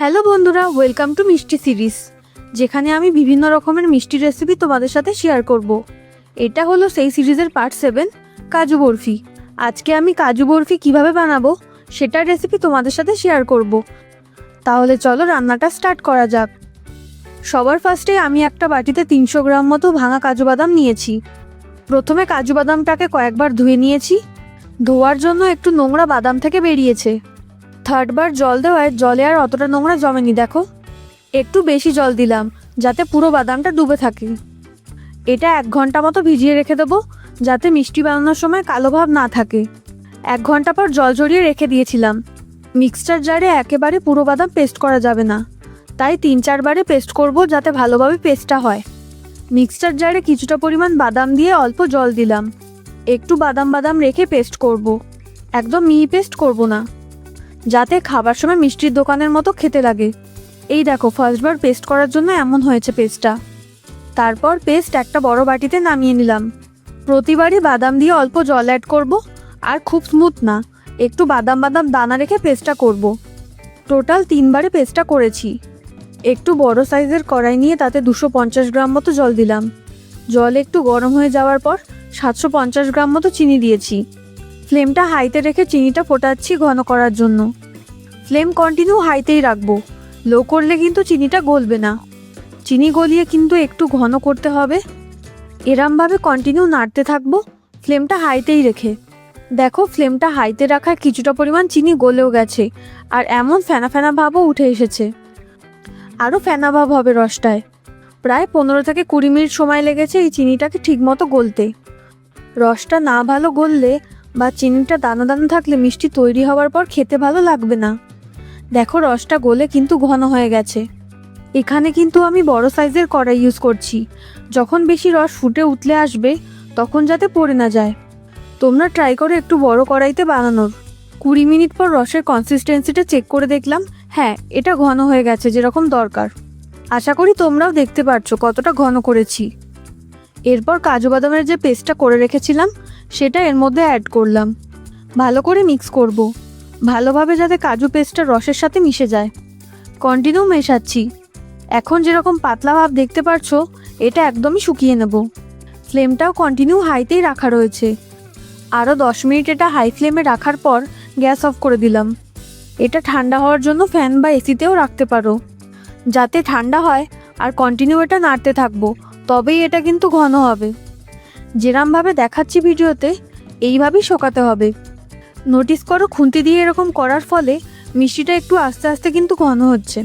Hello বন্ধুরা welcome to মিষ্টি series যেখানে আমি বিভিন্ন রকমের মিষ্টি রেসিপি তোমাদের সাথে শেয়ার করব। এটা হলো সেই সিরিজের পার্ট সেভেন কাজু বরফি। আজকে আমি কাজু বরফি কীভাবে বানাবো, সেটার রেসিপি তোমাদের সাথে শেয়ার করব। তাহলে চলো রান্নাটা স্টার্ট করা যাক। সবার ফার্স্টে আমি একটা বাটিতে তিনশো গ্রাম মতো ভাঙা কাজু বাদাম নিয়েছি। প্রথমে কাজু বাদামটাকে কয়েকবার ধুয়ে নিয়েছি। ধোয়ার জন্য একটু নোংরা বাদাম থেকে বেরিয়েছে। থার্ডবার জল দেওয়ায় জলে আর অতটা নোংরা জমেনি, দেখো। একটু বেশি জল দিলাম, যাতে পুরো বাদামটা ডুবে থাকে। এটা এক ঘণ্টা মতো ভিজিয়ে রেখে দেবো, যাতে মিষ্টি বানানোর সময় কালো ভাব না থাকে। এক ঘণ্টা পর জল জড়িয়ে রেখে দিয়েছিলাম। মিক্সচার জারে একেবারে পুরো বাদাম পেস্ট করা যাবে না। তাই তিন চারবারে পেস্ট করব যাতে ভালোভাবে পেস্টটা হয়। মিক্সচার জারে কিছুটা পরিমাণ বাদাম দিয়ে অল্প জল দিলাম। একটু বাদাম বাদাম রেখে পেস্ট করব। একদম মিহি পেস্ট করব না। যাতে খাবার সময় মিষ্টির দোকানের মতো খেতে লাগে। এই দেখো ফার্স্টবার পেস্ট করার জন্য এমন হয়েছে পেস্টটা তারপর পেস্ট একটা বড় বাটিতে নামিয়ে নিলাম। প্রতিবারই বাদাম দিয়ে অল্প জল অ্যাড করব, আর খুব স্মুথ না। একটু বাদাম বাদাম দানা রেখে পেস্টটা করব। টোটাল তিনবারে পেস্টটা করেছি। একটু বড় সাইজের কড়াই নিয়ে তাতে দুশো পঞ্চাশ গ্রাম মতো জল দিলাম। জল একটু গরম হয়ে যাওয়ার পর সাতশো পঞ্চাশ গ্রাম মতো চিনি দিয়েছি। ফ্লেমটা হাইতে রেখে চিনিটা ফোটাচ্ছি ঘন করার জন্য। ফ্লেম কন্টিনিউ হাইতেই রাখব। লো করলে কিন্তু চিনিটা গলবে না। চিনি গলিয়ে কিন্তু একটু ঘন করতে হবে। এরমভাবে কন্টিনিউ নাড়তে থাকব, ফ্লেমটা হাইতেই রেখে। দেখো, ফ্লেমটা হাইতে রাখায় কিছুটা পরিমাণ চিনি গলেও গেছে, আর এমন ফেনা ফেনা ভাবও উঠে এসেছে। আরও ফেনা ভাব হবে রসটায়। প্রায় পনেরো থেকে কুড়ি মিনিট সময় লেগেছে এই চিনিটাকে ঠিকমতো গলতে। রসটা না ভালো গললে বা চিনিটা দানা দানা থাকলে মিষ্টি তৈরি হওয়ার পর খেতে ভালো লাগবে না। দেখো রসটা গলে কিন্তু ঘন হয়ে গেছে। এখানে কিন্তু আমি বড় সাইজের কড়াই ইউজ করছি। যখন বেশি রস ফুটে উঠলে আসবে, তখন যাতে পড়ে না যায়। তোমরা ট্রাই করো একটু বড় কড়াইতে বানানোর। কুড়ি মিনিট পর রসের কনসিস্টেন্সিটা চেক করে দেখলাম হ্যাঁ এটা ঘন হয়ে গেছে যেরকম দরকার। আশা করি তোমরাও দেখতে পারছ কতটা ঘন করেছি। এরপর কাজু বাদামের যে পেস্টটা করে রেখেছিলাম সেটা এর মধ্যে অ্যাড করলাম। ভালো করে মিক্স করব। ভালোভাবে যাতে কাজু পেস্টটা রসের সাথে মিশে যায়। কন্টিনিউ মেশাচ্ছি। এখন যেরকম পাতলা ভাব দেখতে পারছ, এটা একদমই শুকিয়ে নেব। ফ্লেমটাও কন্টিনিউ হাইতেই রাখা রয়েছে। আরও দশ মিনিট এটা হাই ফ্লেমে রাখার পর গ্যাস অফ করে দিলাম। এটা ঠান্ডা হওয়ার জন্য ফ্যান বা এসিতেও রাখতে পারো। যাতে ঠান্ডা হয় আর কন্টিনিউ এটা নাড়তে থাকব, তবেই এটা কিন্তু ঘন হবে। যেরমভাবে দেখাচ্ছি ভিডিওতে, এইভাবেই শোকাতে হবে। নোটিস করো, খুন্তি দিয়ে এরকম করার ফলে মিষ্টিটা একটু আস্তে আস্তে কিন্তু ঘন হচ্ছে।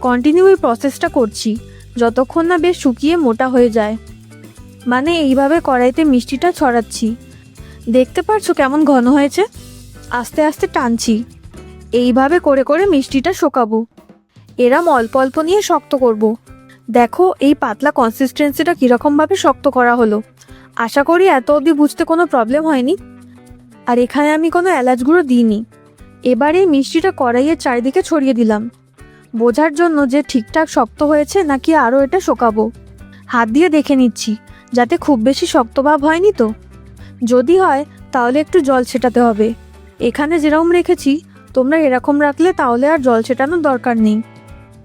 কন্টিনিউ এই প্রসেসটা করছি, যতক্ষণ না বেশ শুকিয়ে মোটা হয়ে যায়। মানে এইভাবে কড়াইতে মিষ্টিটা ছড়াচ্ছি। দেখতে পারছ কেমন ঘন হয়েছে? আস্তে আস্তে টানছি। এইভাবে করে করে মিষ্টিটা শোকাবো। এরম অল্প অল্প নিয়ে শক্ত করব। দেখো, এই পাতলা কনসিস্টেন্সিটা কীরকমভাবে শক্ত করা হলো। আশা করি এত অবধি বুঝতে কোনো প্রবলেম হয়নি। আর এখানে আমি কোনো এলাচ গুঁড়ো দিইনি। এবার এই মিষ্টিটা কড়াইয়ের চারিদিকে ছড়িয়ে দিলাম। বোঝার জন্য যে ঠিকঠাক শক্ত হয়েছে নাকি আরও এটা শোকাবো। হাত দিয়ে দেখে নিচ্ছি, যাতে খুব বেশি শক্তভাব হয়নি তো। যদি হয়, তাহলে একটু জল ছেটাতে হবে। এখানে যেরকম রেখেছি, তোমরা এরকম রাখলে তাহলে আর জল ছেটানোর দরকার নেই।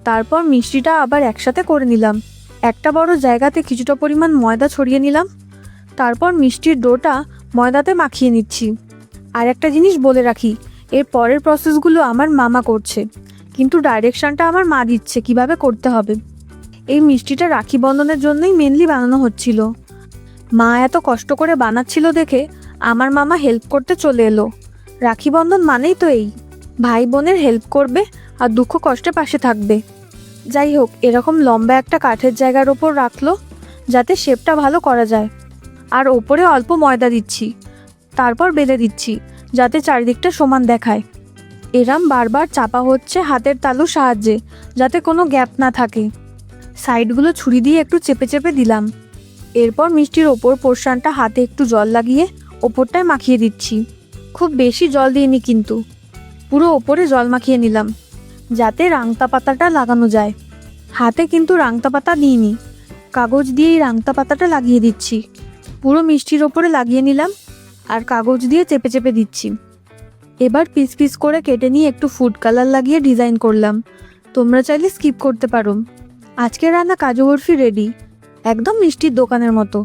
তারপর মিষ্টিটা আবার একসাথে করে নিলাম। একটা বড় জায়গাতে কিছুটা পরিমাণ ময়দা ছড়িয়ে নিলাম। তারপর মিষ্টির ডোটা ময়দাতে মাখিয়ে নিচ্ছি। আর একটা জিনিস বলে রাখি, এর পরের প্রসেসগুলো আমার মামা করছে। কিন্তু ডাইরেকশনটা আমার মা দিচ্ছে, কীভাবে করতে হবে? এই মিষ্টিটা রাখি বন্ধনের জন্যই মেনলি বানানো হচ্ছিল। মা এত কষ্ট করে বানাচ্ছিল দেখে আমার মামা হেল্প করতে চলে এলো। রাখি বন্ধন মানেই তো এই, ভাই বোনের হেল্প করবে আর দুঃখ কষ্টে পাশে থাকবে। যাই হোক, এরকম লম্বা একটা কাঠের জায়গার ওপর রাখল, যাতে শেপটা ভালো করা যায়। আর ওপরে অল্প ময়দা দিচ্ছি। তারপর বেলে দিচ্ছি, যাতে চারিদিকটা সমান দেখায়। এরাম বারবার চাপা হচ্ছে হাতের তালুর সাহায্যে, যাতে কোনো গ্যাপ না থাকে। সাইডগুলো ছুরি দিয়ে একটু চেপে চেপে দিলাম। এরপর মিষ্টির ওপর পোর্শনটা হাতে একটু জল লাগিয়ে ওপরটায় মাখিয়ে দিচ্ছি। খুব বেশি জল দিইনি কিন্তু। পুরো ওপরে জল মাখিয়ে নিলাম, যাতে রাংতা পাতাটা লাগানো যায়। হাতে কিন্তু রাংতা পাতা দিইনি, কাগজ দিয়েই রাংতা পাতাটা লাগিয়ে দিচ্ছি। পুরো মিষ্টির ওপরে লাগিয়ে নিলাম আর কাগজ দিয়ে চেপে চেপে দিচ্ছি। এবার পিস পিস করে কেটে নিয়ে একটু ফুড কালার লাগিয়ে ডিজাইন করলাম। তোমরা চাইলে স্কিপ করতে পারো। আজকে রান্না কাজু বরফি রেডি একদম মিষ্টির দোকানের মতো।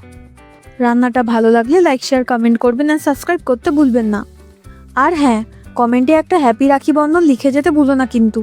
রান্নাটা ভালো লাগলে লাইক শেয়ার কমেন্ট করবেন আর সাবস্ক্রাইব করতে ভুলবেন না। আর হ্যাঁ কমেন্টে একটা হ্যাপি রাখি বন্ধন লিখে যেতে ভুলো না কিন্তু।